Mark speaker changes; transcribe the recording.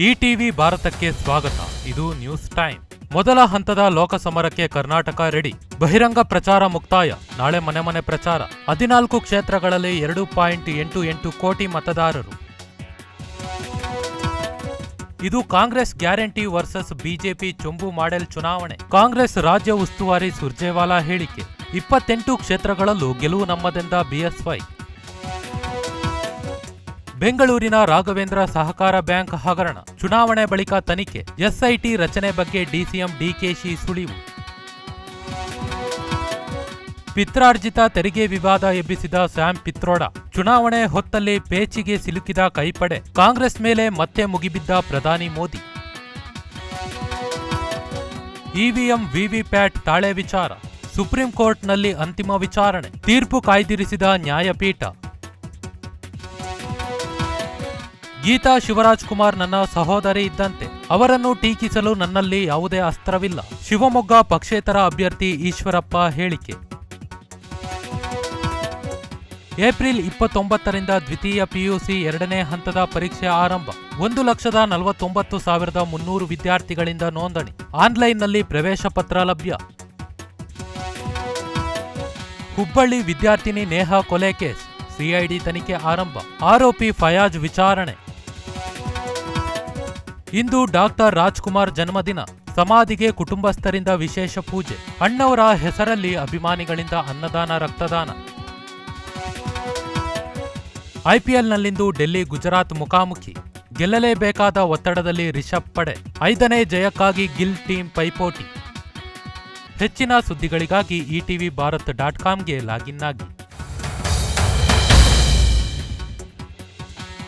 Speaker 1: ETV ಭಾರತಕ್ಕೆ ಸ್ವಾಗತ. ಇದು ನ್ಯೂಸ್ ಟೈಮ್. ಮೊದಲ ಹಂತದ ಲೋಕಸಮರಕ್ಕೆ ಕರ್ನಾಟಕ ರೆಡಿ. ಬಹಿರಂಗ ಪ್ರಚಾರ ಮುಕ್ತಾಯ. ನಾಳೆ ಮನೆ ಮನೆ ಪ್ರಚಾರ. ಹದಿನಾಲ್ಕು ಕ್ಷೇತ್ರಗಳಲ್ಲಿ ಎರಡು ಪಾಯಿಂಟ್ ಎಂಟು ಎಂಟು ಕೋಟಿ ಮತದಾರರು. ಇದು ಕಾಂಗ್ರೆಸ್ ಗ್ಯಾರಂಟಿ ವರ್ಸಸ್ ಬಿಜೆಪಿ ಚೊಂಬು ಮಾಡೆಲ್ ಚುನಾವಣೆ. ಕಾಂಗ್ರೆಸ್ ರಾಜ್ಯ ಉಸ್ತುವಾರಿ ಸುರ್ಜೇವಾಲಾ ಹೇಳಿಕೆ. ಇಪ್ಪತ್ತೆಂಟು ಕ್ಷೇತ್ರಗಳಲ್ಲೂ ಗೆಲುವು ನಮ್ಮದೆಂದ ಬಿಎಸ್ವೈ. ಬೆಂಗಳೂರಿನ ರಾಘವೇಂದ್ರ ಸಹಕಾರ ಬ್ಯಾಂಕ್ ಹಗರಣ. ಚುನಾವಣೆ ಬಳಿಕ ತನಿಖೆ, ಎಸ್ಐಟಿ ರಚನೆ ಬಗ್ಗೆ ಡಿಸಿಎಂ ಡಿಕೆಶಿ ಸುಳಿವು. ಪಿತ್ರಾರ್ಜಿತ ತೆರಿಗೆ ವಿವಾದ ಎಬ್ಬಿಸಿದ ಸ್ಯಾಮ್ ಪಿತ್ರೋಡ. ಚುನಾವಣೆ ಹೊತ್ತಲ್ಲಿ ಪೇಚಿಗೆ ಸಿಲುಕಿದ ಕೈಪಡೆ. ಕಾಂಗ್ರೆಸ್ ಮೇಲೆ ಮತ್ತೆ ಮುಗಿಬಿದ್ದ ಪ್ರಧಾನಿ ಮೋದಿ. ಇವಿಎಂ ವಿವಿಪ್ಯಾಟ್ ತಾಳೆ ವಿಚಾರ. ಸುಪ್ರೀಂ ಕೋರ್ಟ್ನಲ್ಲಿ ಅಂತಿಮ ವಿಚಾರಣೆ. ತೀರ್ಪು ಕಾಯ್ದಿರಿಸಿದ ನ್ಯಾಯಪೀಠ. ಗೀತಾ ಶಿವರಾಜ್ ಕುಮಾರ್ ನನ್ನ ಸಹೋದರಿ ಇದ್ದಂತೆ. ಅವರನ್ನು ಟೀಕಿಸಲು ನನ್ನಲ್ಲಿ ಯಾವುದೇ ಅಸ್ತ್ರವಿಲ್ಲ. ಶಿವಮೊಗ್ಗ ಪಕ್ಷೇತರ ಅಭ್ಯರ್ಥಿ ಈಶ್ವರಪ್ಪ ಹೇಳಿಕೆ. ಏಪ್ರಿಲ್ ಇಪ್ಪತ್ತೊಂಬತ್ತರಿಂದ ದ್ವಿತೀಯ ಪಿಯುಸಿ ಎರಡನೇ ಹಂತದ ಪರೀಕ್ಷೆ ಆರಂಭ. ಒಂದು ಲಕ್ಷದ ನಲವತ್ತೊಂಬತ್ತು ಸಾವಿರದ ಮುನ್ನೂರು ವಿದ್ಯಾರ್ಥಿಗಳಿಂದ ನೋಂದಣಿ. ಆನ್ಲೈನ್ನಲ್ಲಿ ಪ್ರವೇಶ ಪತ್ರ ಲಭ್ಯ. ಹುಬ್ಬಳ್ಳಿ ವಿದ್ಯಾರ್ಥಿನಿ ನೇಹಾ ಕೊಲೆ ಕೇಸ್. ಸಿಐಡಿ ತನಿಖೆ ಆರಂಭ. ಆರೋಪಿ ಫಯಾಜ್ ವಿಚಾರಣೆ. ಇಂದು ಡಾಕ್ಟರ್ ರಾಜ್ಕುಮಾರ್ ಜನ್ಮದಿನ. ಸಮಾಧಿಗೆ ಕುಟುಂಬಸ್ಥರಿಂದ ವಿಶೇಷ ಪೂಜೆ. ಅಣ್ಣವರ ಹೆಸರಲ್ಲಿ ಅಭಿಮಾನಿಗಳಿಂದ ಅನ್ನದಾನ, ರಕ್ತದಾನ. ಐಪಿಎಲ್ನಲ್ಲಿಂದು ಡೆಲ್ಲಿ ಗುಜರಾತ್ ಮುಖಾಮುಖಿ. ಗೆಲ್ಲಲೇಬೇಕಾದ ಒತ್ತಡದಲ್ಲಿ ರಿಷಬ್ ಪಡೆ. ಐದನೇ ಜಯಕ್ಕಾಗಿ ಗಿಲ್ ಟೀಮ್ ಪೈಪೋಟಿ. ಹೆಚ್ಚಿನ ಸುದ್ದಿಗಳಿಗಾಗಿ ಇಟಿವಿ ಭಾರತ್ ಡಾಟ್ ಕಾಮ್ಗೆ ಲಾಗಿನ್ ಆಗಿ.